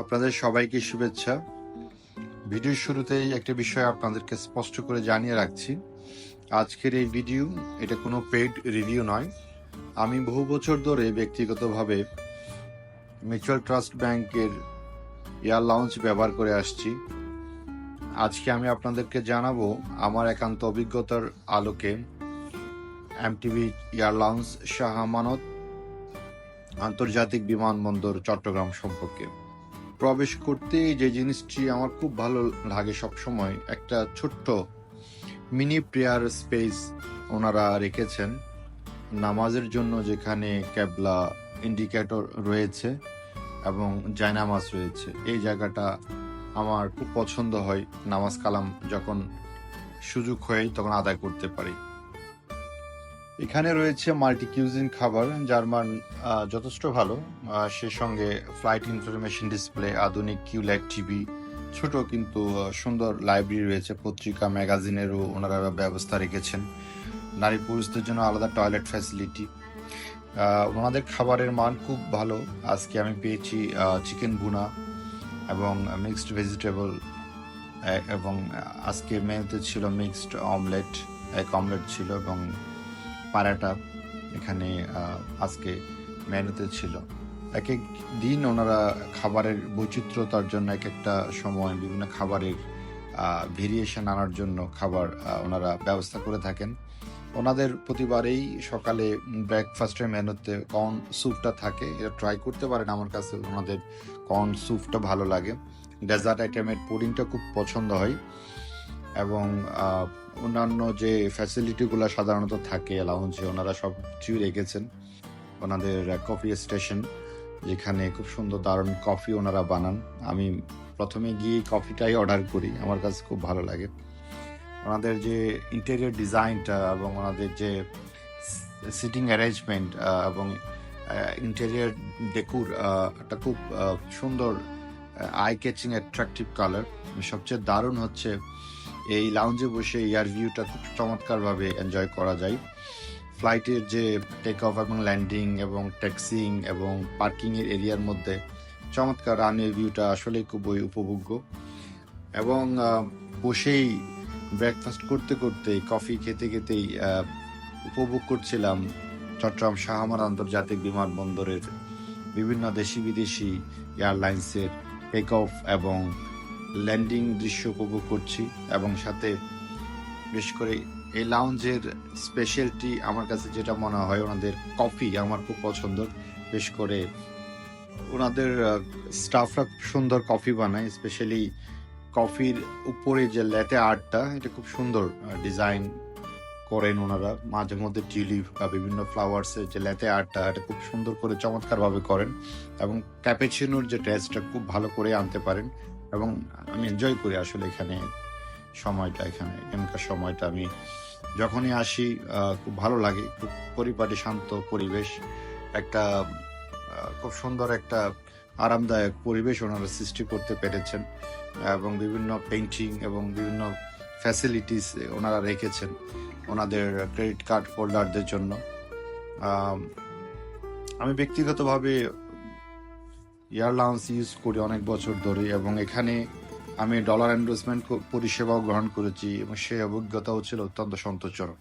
আপনাদের সবাইকে শুভেচ্ছা। ভিডিওর শুরুতেই একটা বিষয় আপনাদেরকে স্পষ্ট করে জানিয়ে রাখছি। আজকের এই ভিডিও, এটা কোনো পেইড রিভিউ নয়। আমি বহু বছর ধরে ব্যক্তিগতভাবে মিউচুয়াল ট্রাস্ট ব্যাংকের এয়ার লাউঞ্জ ব্যবহার করে আসছি। আজকে আমি আপনাদেরকে জানাব আমার একান্ত অভিজ্ঞতার আলোকে MTV air lounge Shah Amanat আন্তর্জাতিক বিমানবন্দর চট্টগ্রাম সম্পর্কে। প্রবেশ করতে যে জিনিসটি আমার খুব ভালো লাগে সবসময়, একটা ছোট্ট মিনি প্রেয়ার স্পেস ওনারা রেখেছেন। নামাজের জন্য যেখানে ক্যাবলা ইন্ডিকেটর রয়েছে এবং জায়নামাজ রয়েছে। এই জায়গাটা আমার খুব পছন্দ হয়, নামাজ কালাম যখন সুযোগ হয় তখন আদায় করতে পারি। এখানে রয়েছে মাল্টি কিউজিন খাবার, যার মান যথেষ্ট ভালো। সে সঙ্গে ফ্লাইট ইনফরমেশন ডিসপ্লে আধুনিক কিউল্যাক টিভি ছোট কিন্তু সুন্দর লাইব্রেরি রয়েছে। পত্রিকা ম্যাগাজিনেরও ওনারা ব্যবস্থা রেখেছেন। নারী পুরুষদের জন্য আলাদা টয়লেট ফ্যাসিলিটি ওনাদের খাবারের মান খুব ভালো। আজকে আমি পেয়েছি চিকেন বুনা এবং মিক্সড ভেজিটেবল এবং আজকে মেনুতে ছিল মিক্সড অমলেট এক অমলেট ছিল এবং পারাটা এখানে আজকে মেনুতে ছিল। এক এক দিন ওনারা খাবারের বৈচিত্র্যতার জন্য এক একটা সময় বিভিন্ন খাবারের ভেরিয়েশন আনার জন্য খাবার ওনারা ব্যবস্থা করে থাকেন। ওনাদের প্রতিবারেই সকালে ব্রেকফাস্টের মেনুতে কর্ন স্যুপটা থাকে। এটা ট্রাই করতে পারেন আমার কাছে, ওনাদের কর্ন স্যুপটা ভালো লাগে। ডেজার্ট আইটেমের পুডিংটা খুব পছন্দ হয়। এবং অন্যান্য যে ফ্যাসিলিটিগুলো সাধারণত থাকে লাউঞ্জে ওনারা সব কিছুই রেখেছেন। ওনাদের কফি স্টেশন যেখানে খুব সুন্দর দারুণ কফি ওনারা বানান। আমি প্রথমে গিয়ে কফিটাই অর্ডার করি, আমার কাছে খুব ভালো লাগে। ওনাদের যে ইন্টেরিয়র ডিজাইনটা এবং ওনাদের যে সিটিং অ্যারেঞ্জমেন্ট এবং ইন্টেরিয়র ডেকুর একটা খুব সুন্দর আই ক্যাচিং অ্যাট্রাকটিভ কালার সবচেয়ে দারুণ হচ্ছে এই লাউঞ্জে বসে এয়ার ভিউটা খুব চমৎকারভাবে এনজয় করা যায়। ফ্লাইটের যে টেক অফ এবং ল্যান্ডিং এবং ট্যাক্সিং এবং পার্কিংয়ের এরিয়ার মধ্যে চমৎকার রানওয়ে ভিউটা আসলেই খুবই উপভোগ্য। এবং বসেই ব্রেকফাস্ট করতে করতে কফি খেতে খেতেই উপভোগ করছিলাম চট্টগ্রাম শাহমার আন্তর্জাতিক বিমানবন্দরের বিভিন্ন দেশি বিদেশি এয়ারলাইন্সের টেক অফ এবং ল্যান্ডিং দৃশ্য উপভোগ করছি এবং সাথে বিশেষ করে এই লাউঞ্জের স্পেশালটি আমার কাছে যেটা মনে হয় ওনাদের কফি আমার খুব পছন্দ। বেশ করে ওনাদের স্টাফরা খুব সুন্দর কফি বানায় স্পেশালি কফির উপরে যে লেতে আর্টটা, এটা খুব সুন্দর ডিজাইন করেন ওনারা। মাঝে মধ্যে টিউলিপ বা বিভিন্ন ফ্লাওয়ার্সের যে লেতে আর্টটা, এটা খুব সুন্দর করে চমৎকারভাবে করেন এবং ক্যাপেচিনোর যে টেস্টটা খুব ভালো করে আনতে পারেন। এবং আমি এনজয় করি আসলে এখানে সময়টা, এখানে এখানকার সময়টা। আমি যখনই আসি খুব ভালো লাগে। খুব পরিপাটি, শান্ত পরিবেশ। একটা খুব সুন্দর একটা আরামদায়ক পরিবেশ ওনারা সৃষ্টি করতে পেরেছেন এবং বিভিন্ন পেন্টিং এবং বিভিন্ন ফ্যাসিলিটিস ওনারা রেখেছেন ওনাদের ক্রেডিট কার্ড হোল্ডারদের জন্য। আমি ব্যক্তিগতভাবে এয়ার লাউন্স ইউজ করি অনেক বছর ধরে এবং এখানে আমি ডলার এন্ডোসমেন্ট পরিষেবাও গ্রহণ করেছি এবং সেই অভিজ্ঞতাও ছিল অত্যন্ত সন্তোষজনক।